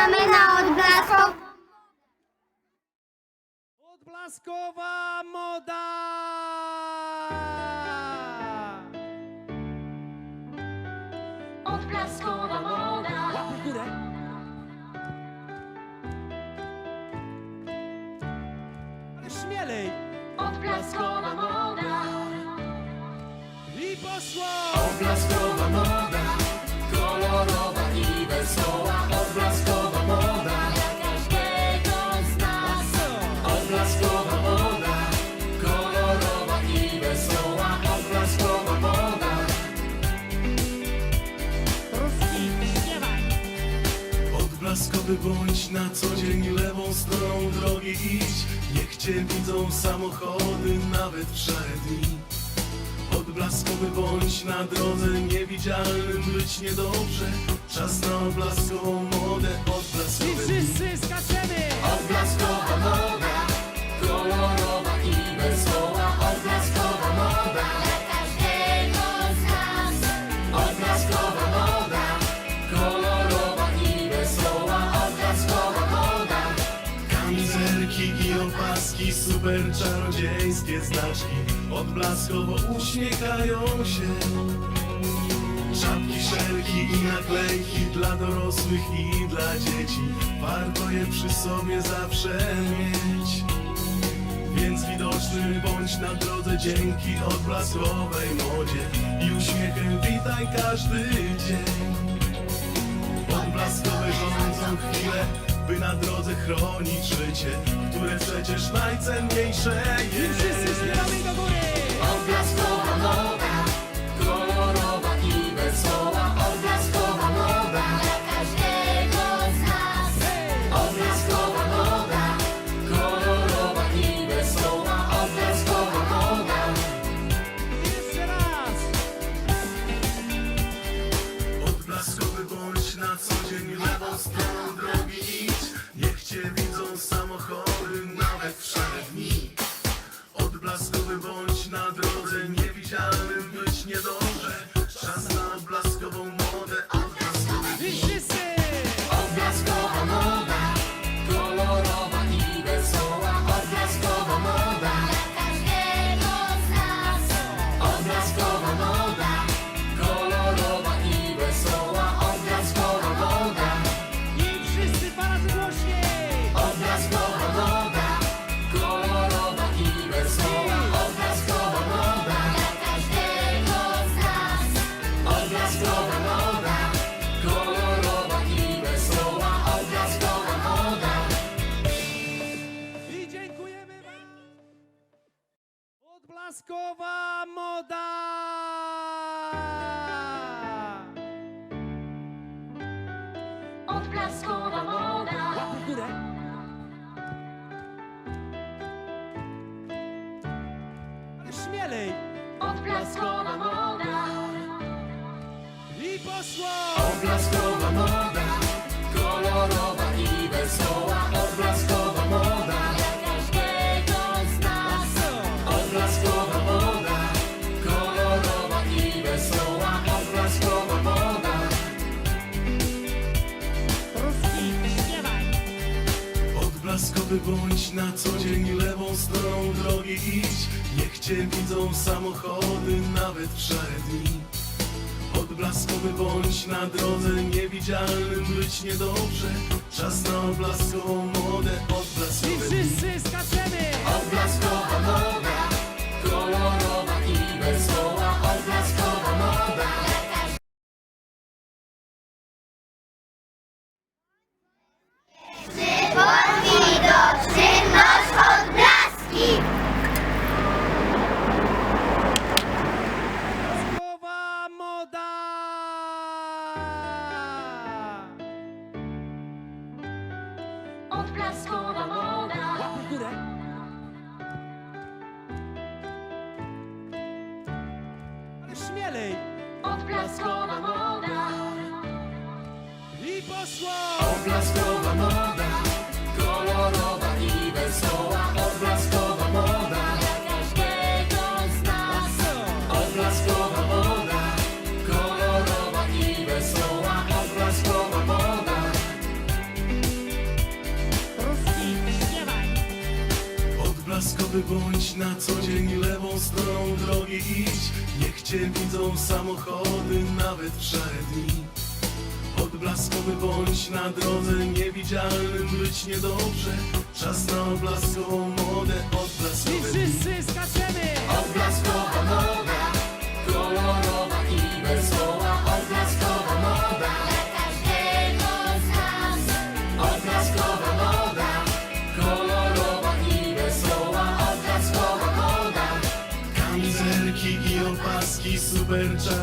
Zapraszamy na odblask. Odblaskowa moda! Odblaskowa moda. Łapy w górę. Ale śmielej! Odblaskowa moda. I poszło! Odblaskowa odblaskowy bądź na co dzień lewą stroną drogi idź. Niech cię widzą samochody nawet w szare dni. Odblaskowy bądź na drodze niewidzialnym być niedobrze. Czas na odblaskową modę, I odblaskowy wszyscy skaczemy! Odblaskowa moda, czarodziejskie znaczki. Odblaskowo uśmiechają się. Czapki, szelki i naklejki dla dorosłych i dla dzieci. Warto je przy sobie zawsze mieć. Więc widoczny bądź na drodze dzięki odblaskowej modzie i uśmiechem witaj każdy dzień. Odblaskowe rządzą chwilę, by na drodze chronić życie, które przecież najcenniejsze I wszyscy jest. śpiewamy do góry! Odblaskowa moda! Odblaskowa moda. Łapy w górę! Ale śmielej! Odblaskowa moda. I poszło! Odblaskowa moda, kolorowa i wesoła. Odblaskowy bądź na co dzień lewą stroną drogi idź. Niech cię widzą samochody nawet w szare dni. Odblaskowy bądź na drodze niewidzialnym być niedobrze. Czas na odblaskową modę, odblaskowy wzrosła! Oblaskowa moda, kolorowa i wesoła. Oblaskowa moda, dla każdego z nas. Oblaskowa moda, kolorowa i wesoła. Oblaskowa moda. Ruski, śpiewaj! Odblaskowy bądź na co dzień lewą stroną drogi idź. Niech cię widzą samochody nawet w szare dni. Odblaskowy bądź na drodze niewidzialnym być niedobrze Czas na odblaskową modę, I odblaskowe dni wszyscy skaczemy! Odblaskowa moda,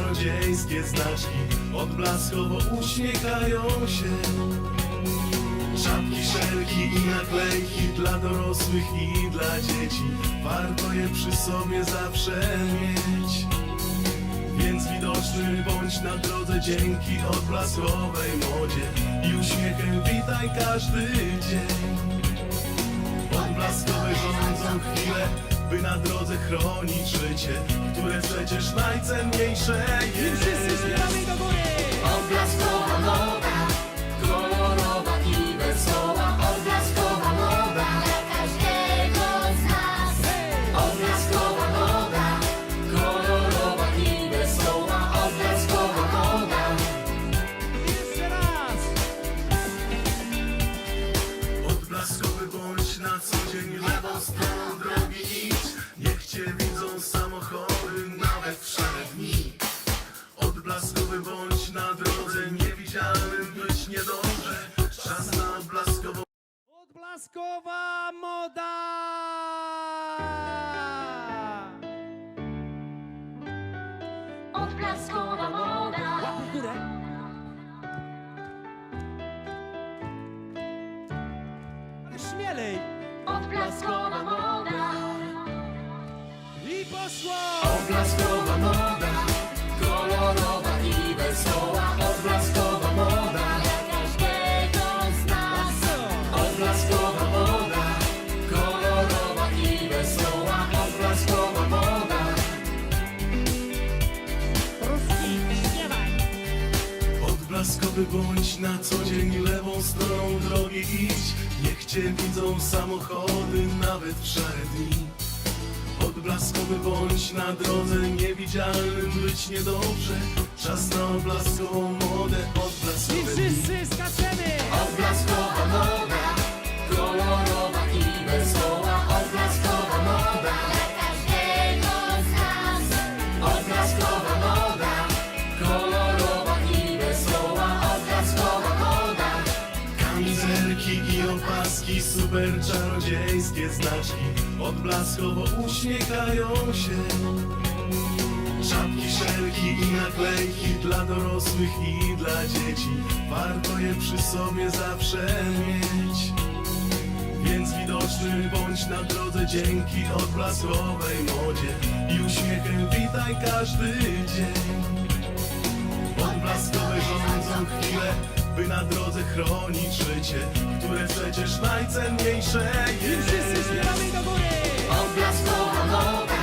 czarodziejskie znaczki Odblaskowo uśmiechają się. Czapki, szelki i naklejki dla dorosłych i dla dzieci Warto je przy sobie zawsze mieć. Więc widoczny bądź na drodze dzięki odblaskowej modzie I uśmiechem witaj każdy dzień. Odblaskowe rządzą chwilę, by na drodze chronić życie, które przecież najcenniejsze I wszyscy jest. śpiewamy do góry! odblaskowa moda, Odblaskowa moda! Odblaskowa moda, Łapy w górę! Ale śmielej! odblaskowa moda, I poszło! odblaskowa moda, kolorowa i wesoła. Odblaskowy bądź na co dzień lewą stroną drogi idź Niech cię widzą samochody nawet w szare dni. Odblaskowy bądź na drodze niewidzialnym być niedobrze. Czas na odblaskową modę, I odblaskowe dni wszyscy skaczemy! odblaskowa moda, super czarodziejskie znaczki Odblaskowo uśmiechają się. Czapki, szelki i naklejki dla dorosłych i dla dzieci. Warto je przy sobie zawsze mieć. Więc widoczny bądź na drodze dzięki odblaskowej modzie. I uśmiechem witaj każdy dzień na drodze chronić życie, które przecież najcenniejsze wszyscy jest. śpiewamy do góry! Odblaskowa moda,